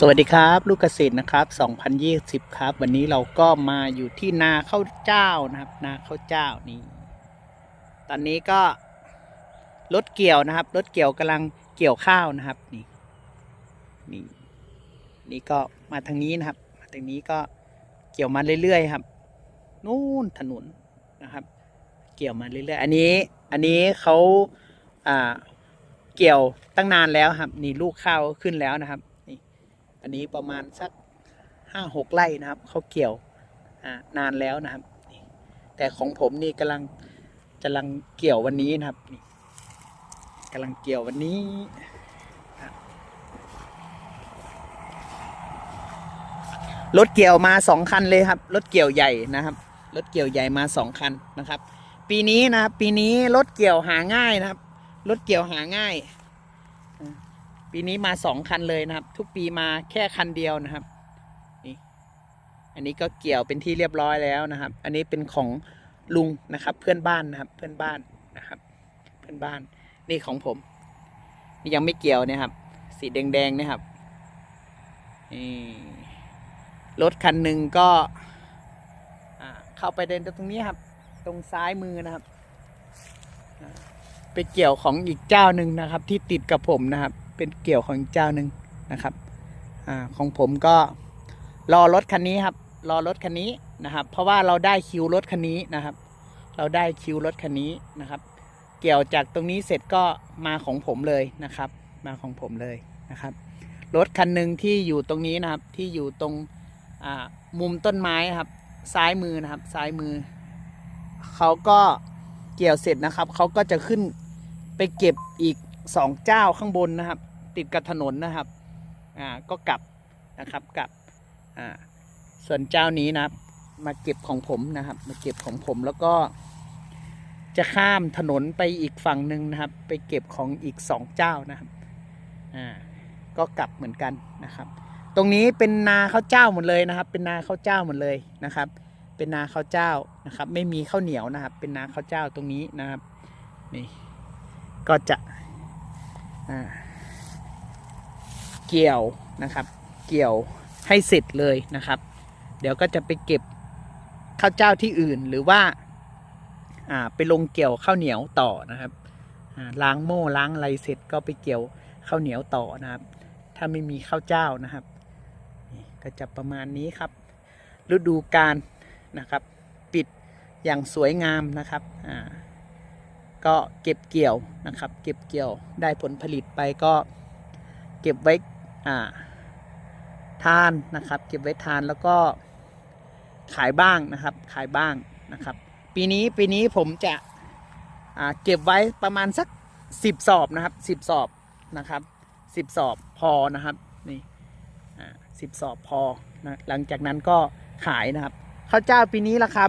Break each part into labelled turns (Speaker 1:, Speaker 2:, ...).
Speaker 1: สวัสดีครับลูกเกษตรนะครับ 2020 ครับ วันนี้เราก็มาอยู่ที่นาข้าวเจ้านะครับ นาข้าวเจ้านี่ตอนนี้ก็รถเกี่ยวนะครับรถเกี่ยวกำลังเกี่ยวข้าวนะครับนี่นี่นี่ก็มาทางนี้นะครับ มาทางนี้ก็เกี่ยวมาเรื่อยๆครับนู่นถนนนะครับ เกี่ยวมาเรื่อยๆ อันนี้อันนี้เขาอ่าเกี่ยวตั้งนานแล้วครับ นี่ลูกข้าวขึ้นแล้วนะครับ อันนี้ประมาณสักห้าหกไร่นะครับเขาเกี่ยวนานแล้วนะครับ แต่ของผมนี่กำลังกำลังเกี่ยววันนี้นะครับนี่กำลังเกี่ยววันนี้รถเกี่ยวมาสองคันเลยครับรถเกี่ยวใหญ่นะครับรถเกี่ยวใหญ่มาสองคันนะครับ ปีนี้นะครับปีนี้รถเกี่ยวหาง่ายนะครับรถเกี่ยวหาง่าย ปีนี้มาสองคันเลยนะครับ ทุกปีมาแค่คันเดียวนะครับนี่อันนี้ก็เกี่ยวเป็นที่เรียบร้อยแล้วนะครับ อันนี้เป็นของลุงนะครับ เพื่อนบ้านนะครับ เพื่อนบ้านนะครับ เพื่อนบ้านนี่ของผมนี่ยังไม่เกี่ยวนี่ยครับ สีแดงๆเนี่ยครับนี่รถคันหนึ่งก็เข้าไปเดินตรงนี้ครับ ตรงซ้ายมือนะครับ ไปเกี่ยวของอีกเจ้าหนึ่งนะครับ ที่ติดกับผมนะครับ เป็นเกี่ยวของอีกเจ้าหนึ่งนะครับอของผมก็รอรถคันนี้ครับ รอรถคันนี้นะครับ เพราะว่าเราได้คิวรถคันนี้นะครับ เราได้คิวรถคันนี้นะครับ เกี่ยวจากตรงนี้เสร็จก็มาของผมเลยนะครับ มาของผมเลยนะครับ รถคันหนึ่งที่อยู่ตรงนี้นะครับ ที่อยู่ตรงมุมต้นไม้ครับซ้ายมือนะครับ ซ้ายมือ เขาก็เกี่ยวเสร็จนะครับ เขาก็จะขึ้นไปเก็บอีกสองเจ้าข้างบนนะครับ ติดกับถนนนะครับ อ่า ก็กลับนะครับ กลับ อ่า ส่วนเจ้านี้นะครับ มาเก็บของผมนะครับ มาเก็บของผมแล้วก็จะข้ามถนนไปอีกฝั่งหนึ่งนะครับ ไปเก็บของอีกสองเจ้านะครับ อ่า ก็กลับเหมือนกันนะครับ ตรงนี้เป็นนาข้าวเจ้าหมดเลยนะครับ เป็นนาข้าวเจ้าหมดเลยนะครับ เป็นนาข้าวเจ้านะครับ ไม่มีข้าวเหนียวนะครับ เป็นนาข้าวเจ้าตรงนี้นะครับ นี่ ก็จะ อ่า เกี่ยวนะครับ เกี่ยวให้เสร็จเลยนะครับ เดี๋ยวก็จะไปเก็บข้าวเจ้าที่อื่นหรือว่าอ่าไปลงเกี่ยวข้าวเหนียวต่อนะครับล้างโม่ล้างอะไรเสร็จก็ไปเกี่ยวข้าวเหนียวต่อนะครับ ถ้าไม่มีข้าวเจ้านะครับ ก็จะประมาณนี้ครับ ฤดูกาลนะครับ ปิดอย่างสวยงามนะครับอ่าก็เก็บเกี่ยวนะครับ เก็บเกี่ยวได้ผลผลิตไปก็เก็บไว้ ทานนะครับ เก็บไว้ทานแล้วก็ขายบ้างนะครับ ขายบ้างนะครับ ปีนี้ปีนี้ผมจะเก็บไว้ประมาณสักสิบสอบนะครับสิบสอบนะครับสิบสอบพอนะครับนี่สิบสอบพอนะหลังจากนั้นก็ขายนะครับข้าวเจ้าปีนี้ราคา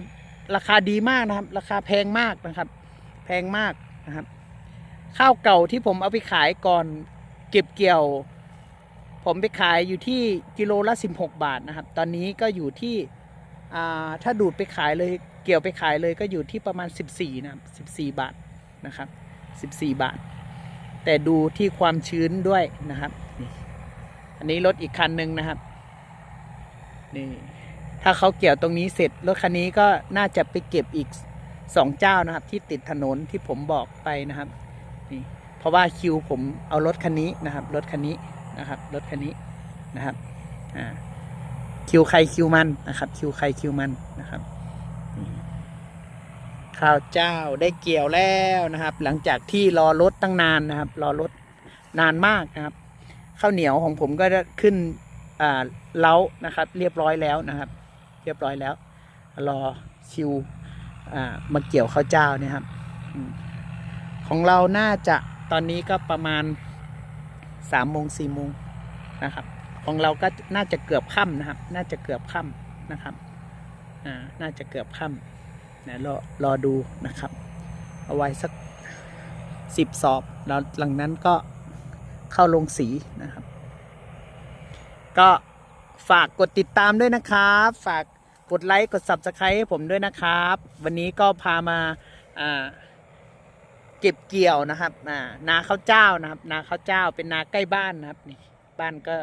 Speaker 1: ราคาดีมากนะครับ ราคาแพงมากนะครับ แพงมากนะครับ ข้าวเก่าที่ผมเอาไปขายก่อนเก็บเกี่ยว ผมไปขายอยู่ที่กิโลละ 16 บาทนะครับ ตอนนี้ก็อยู่ที่ถ้าดูดไปขายเลยเกี่ยวไปขายเลยก็อยู่ที่ประมาณ 14 นะครับ 14 บาทนะครับ 14 บาท แต่ดูที่ความชื้นด้วยนะครับอันนี้รถอีกคันหนึ่งนะครับนี่ถ้าเขาเกี่ยวตรงนี้เสร็จรถคันนี้ก็น่าจะไปเก็บอีกสองเจ้านะครับ ที่ติดถนนที่ผมบอกไปนะครับนี่เพราะว่าคิวผมเอารถคันนี้นะครับรถคันนี้ นะครับรถคันนี้นะครับอ่าคิวใครคิวมันนะครับ คิวใครคิวมันนะครับข้าวเจ้าได้เกี่ยวแล้วนะครับ หลังจากที่รอรถตั้งนานนะครับ รอรถนานมากนะครับ ข้าวเหนียวของผมก็จะขึ้นอ่าเล้านะครับ เรียบร้อยแล้วนะครับ เรียบร้อยแล้ว รอคิวอ่ามาเกี่ยวข้าวเจ้าเนี่ยครับ ของเราน่าจะตอนนี้ก็ประมาณ สามโมงสี่โมงนะครับ ของเราก็น่าจะเกือบค่ำนะครับ น่าจะเกือบค่ำนะครับอ่าน่าจะเกือบค่ำนะรอรอดูนะครับ เอาไว้สักสิบสอบแล้วหลังนั้นก็เข้าลงสีนะครับ ก็ฝากกดติดตามด้วยนะครับ ฝากกดไลค์กด subscribe ให้ผมด้วยนะครับ วันนี้ก็พามาอ่า เก็บเกี่ยวนะครับอ่านาข้าวเจ้านะครับ นาข้าวเจ้าเป็นนาใกล้บ้านนะครับนี่บ้านก็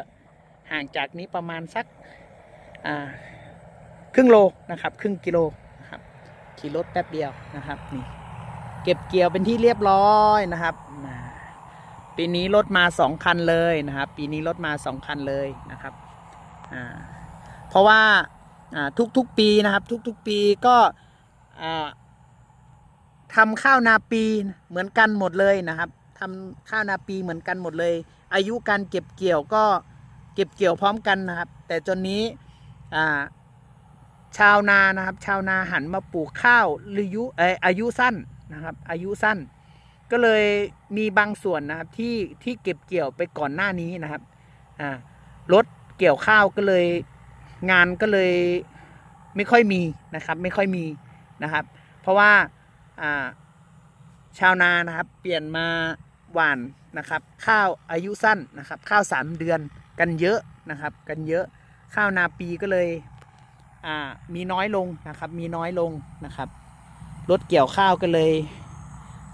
Speaker 1: ห่างจากนี้ประมาณสักอ่าครึ่งโลนะครับ ครึ่งกิโลนะครับขี่รถแป๊บเดียวนะครับนี่เก็บเกี่ยวเป็นที่เรียบร้อยนะครับปีนี้รถมาสองคันเลยนะครับ ปีนี้รถมาสองคันเลยนะครับอ่าเพราะว่าอ่าทุกๆปีนะครับ ทุกๆปีก็อ่า ทำข้าวนาปีเหมือนกันหมดเลยนะครับทำข้าวนาปีเหมือนกันหมดเลย อายุการเก็บเกี่ยวก็เก็บเกี่ยวพร้อมกันนะครับ แต่จนนี้ชาวนานะครับ ชาวนาหันมาปลูกข้าวอายุเออายุสั้นนะครับ อายุสั้น ก็เลยมีบางส่วนนะครับที่ที่เก็บเกี่ยวไปก่อนหน้านี้นะครับอ่ารถเกี่ยวข้าวก็เลยงานก็เลยไม่ค่อยมีนะครับ ไม่ค่อยมีนะครับ เพราะว่า ชาวนานะครับ เปลี่ยนมาหว่านนะครับ ข้าวอายุสั้นนะครับ ข้าวสามเดือนกันเยอะนะครับ กันเยอะข้าวนาปีก็เลยมีน้อยลงนะครับ มีน้อยลงนะครับรถเกี่ยวข้าวก็เลย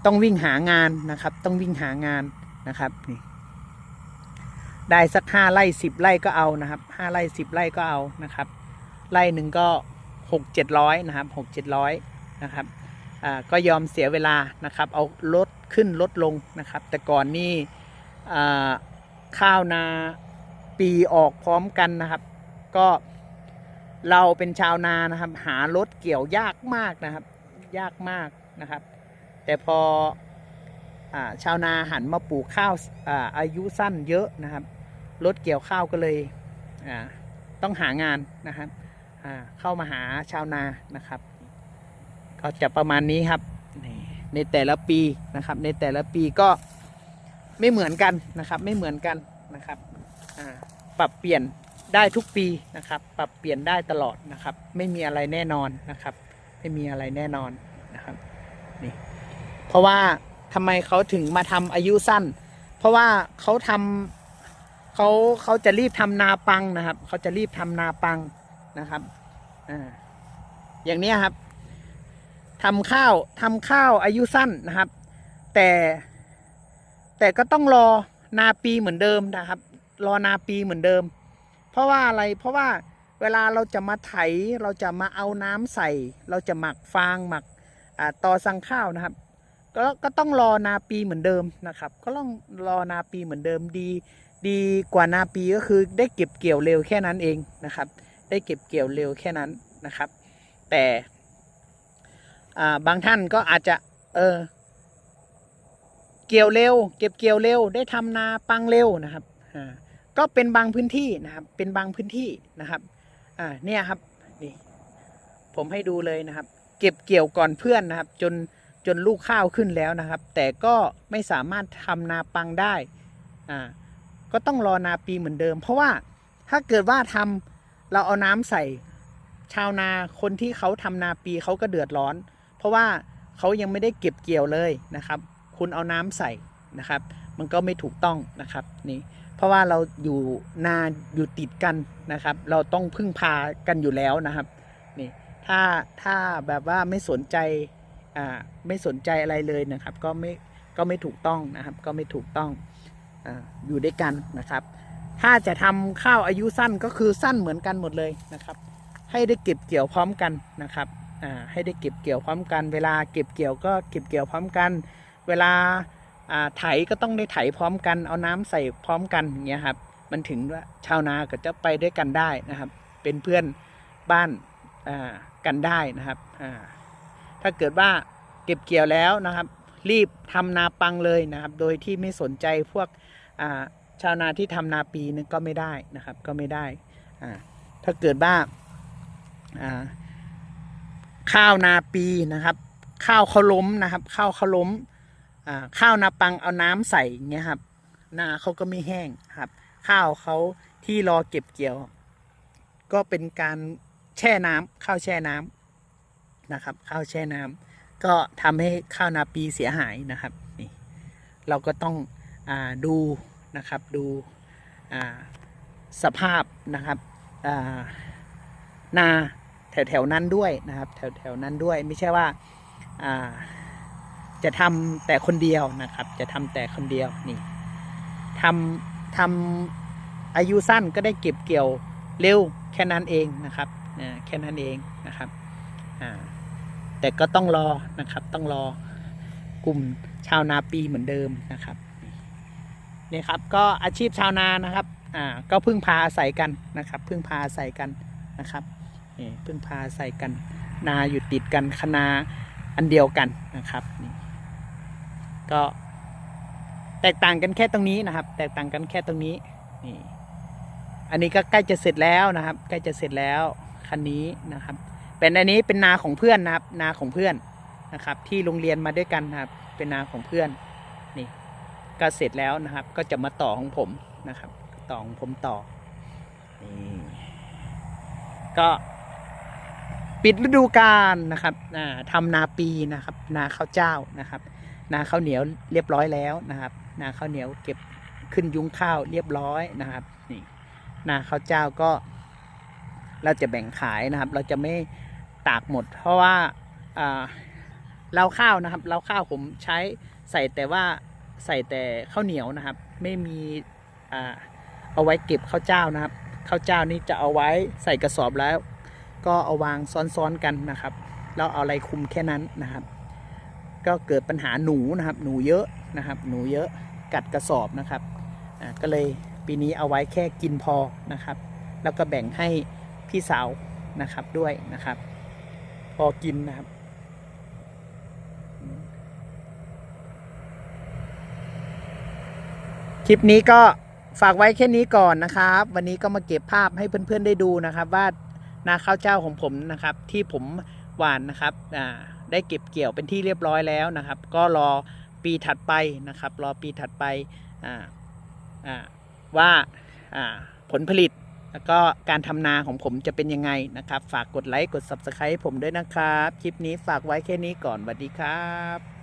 Speaker 1: ต้องวิ่งหางานนะครับ ต้องวิ่งหางานนะครับนี่ได้สักห้าไร่สิบไร่ก็เอานะครับห้าไร่สิบไร่ก็เอานะครับไร่หนึ่งก็หกเจ็ดร้อยนะครับหกเจ็ดร้อยนะครับ ก็ยอมเสียเวลานะครับ เอารถขึ้นลดลงนะครับ แต่ก่อนนี่ข้าวนาปีออกพร้อมกันนะครับ ก็เราเป็นชาวนานะครับ หารถเกี่ยวยากมากนะครับ ยากมากนะครับ แต่พออาชาวนาหันมาปลูกข้าวอาอายุสั้นเยอะนะครับรถเกี่ยวข้าวก็เลยต้องหางานนะครับเข้ามาหาชาวนานะครับ ก็จะประมาณนี้ครับนี่ในแต่ละปีนะครับ ในแต่ละปีก็ไม่เหมือนกันนะครับ ไม่เหมือนกันนะครับอ่าปรับเปลี่ยนได้ทุกปีนะครับ ปรับเปลี่ยนได้ตลอดนะครับ ไม่มีอะไรแน่นอนนะครับ ไม่มีอะไรแน่นอนนะครับนี่เพราะว่าทำไมเขาถึงมาทำอายุสั้น เพราะว่าเขาทำเขาเขาจะรีบทำนาปังนะครับ เขาจะรีบทำนาปังนะครับอ่าอย่างเนี้ยครับ ทำข้าวทำข้าวอายุสั้นนะครับ แต่ แต่ก็ต้องรอนาปีเหมือนเดิมนะครับ รอนาปีเหมือนเดิม เพราะว่าอะไรเพราะว่าเวลาเราจะมาไถเราจะมาเอาน้ำใส่ เราจะหมักฟางหมักต่อสั่งข้าวนะครับ ก็ก็ต้องรอนาปีเหมือนเดิมนะครับ ก็ต้องรอนาปีเหมือนเดิมดี ดีกว่านาปีก็คือได้เก็บเกี่ยวเร็วแค่นั้นเองนะครับ ได้เก็บเกี่ยวเร็วแค่นั้นนะครับ แต่ บางท่านก็อาจจะเออเกี่ยวเร็ว เก็บเกี่ยวเร็ว ได้ทำนาปังเร็วนะครับอ่าก็เป็นบางพื้นที่นะครับ เป็นบางพื้นที่นะครับอ่าเนี่ยครับนี่ผมให้ดูเลยนะครับ เก็บเกี่ยวก่อนเพื่อนนะครับ จนจนลูกข้าวขึ้นแล้วนะครับ แต่ก็ไม่สามารถทำนาปังได้อ่าก็ต้องรอนาปีเหมือนเดิม เพราะว่าถ้าเกิดว่าทำเราเอาน้ำใส่ชาวนาคนที่เขาทำนาปีเขาก็เดือดร้อน ราะว่าเขายังไม่ได้เก็บเกี่ยวเลยนะครับ คุณเอาน้ำใส่นะครับ มันก็ไม่ถูกต้องนะครับนี่เพราะว่าเราอยู่นาอยู่ติดกันนะครับ เราต้องพึ่งพากันอยู่แล้วนะครับนี่ถ้าถ้าแบบว่าไม่สนใจอ่าไม่สนใจอะไรเลยนะครับ ก็ไม่ก็ไม่ถูกต้องนะครับ ก็ไม่ถูกต้องอ่าอยู่ด้วยกันนะครับ ถ้าจะทำข้าวอายุสั้นก็คือสั้นเหมือนกันหมดเลยนะครับ ให้ได้เก็บเกี่ยวพร้อมกันนะครับ ให้ได้เก็บเกี่ยวพร้อมกัน เวลาเก็บเกี่ยวก็เก็บเกี่ยวพร้อมกัน เวลาไถก็ต้องได้ไถพร้อมกัน เอาน้ำใส่พร้อมกันอย่างเงี้ยครับ มันถึงว่าชาวนาก็จะไปด้วยกันได้นะครับ เป็นเพื่อนบ้านกันได้นะครับ ถ้าเกิดว่าเก็บเกี่ยวแล้วนะครับ รีบทำนาปังเลยนะครับ โดยที่ไม่สนใจพวกชาวนาที่ทำนาปีนึงก็ไม่ได้นะครับ ก็ไม่ได้ ถ้าเกิดว่า ข้าวนาปีนะครับ ข้าวเขาล้มนะครับ ข้าวเขาล้มข้าวนาปังเอาน้ำใส่เงี้ยครับ นาเขาก็ไม่แห้งครับ ข้าวเขาที่รอเก็บเกี่ยว ก็เป็นการแช่น้ำข้าวแช่น้ำนะครับ ข้าวแช่น้ำก็ทำให้ข้าวนาปีเสียหายนะครับนี่เราก็ต้องอดูนะครับดูสภาพนะครับนา แถวแถวๆนั้นด้วยนะครับ แถวแถวๆนั้นด้วยไม่ใช่ว่าจะทำแต่คนเดียวนะครับ จะทำแต่คนเดียวนี่ทำทำอายุสั้นก็ได้เก็บเกี่ยวเร็วแค่นั้นเองนะครับแค่นั้นเองนะครับแต่ก็ต้องรอนะครับต้องรอกลุ่มชาวนาปีเหมือนเดิมนะครับนี่ครับก็อาชีพชาวนานะครับอ่าก็พึ่งพาอาศัยกันนะครับ พึ่งพาอาศัยกันนะครับ นี่พึ่งพาอาศัยกัน นาอยู่ติดกันคณาอันเดียวกันนะครับนี่ก็แตกต่างกันแค่ตรงนี้นะครับ แตกต่างกันแค่ตรงนี้นี่อันนี้ก็ใกล้จะเสร็จแล้วนะครับ ใกล้จะเสร็จแล้วคันนี้นะครับ เป็นอันนี้เป็นนาของเพื่อนนะครับ นาของเพื่อนนะครับ ที่โรงเรียนมาด้วยกันนะครับ เป็นนาของเพื่อนนี่ก็เสร็จแล้วนะครับ ก็จะมาต่อของผมนะครับ ต่อของผมต่อนี่ก็ ปิดฤดูกาลนะครับทำนาปีนะครับ นาข้าวเจ้านะครับ นาข้าวเหนียวเรียบร้อยแล้วนะครับ นาข้าวเหนียวเก็บขึ้นยุ้งข้าวเรียบร้อยนะครับนี่นาข้าวเจ้าก็เราจะแบ่งขายนะครับ เราจะไม่ตากหมด เพราะว่าเราข้าวนะครับเราข้าวผมใช้ใส่แต่ว่าใส่แต่ข้าวเหนียวนะครับ ไม่มีอเอาไว้เก็บข้าวเจ้านะครับข้าวเจ้านี่จะเอาไว้ใส่กระสอบแล้ว ก็เอาวางซ้อนๆกันนะครับ แล้วเอาอะไรคุมแค่นั้นนะครับ ก็เกิดปัญหาหนูนะครับ หนูเยอะนะครับ หนูเยอะกัดกระสอบนะครับก็เลยปีนี้เอาไว้แค่กินพอนะครับ แล้วก็แบ่งให้พี่สาวนะครับด้วยนะครับ พอกินนะครับคลิปนี้ก็ฝากไว้แค่นี้ก่อนนะครับ วันนี้ก็มาเก็บภาพให้เพื่อนๆได้ดูนะครับว่า นาข้าวเจ้าของผมนะครับที่ผมหว่านนะครับได้เก็บเกี่ยวเป็นที่เรียบร้อยแล้วนะครับ ก็รอปีถัดไปนะครับ รอปีถัดไปว่าผลผลิตแล้วก็การทำนาของผมจะเป็นยังไงนะครับ ฝากกดไลค์กด Subscribe ผมด้วยนะครับ คลิปนี้ฝากไว้แค่นี้ก่อนสวัสดีครับ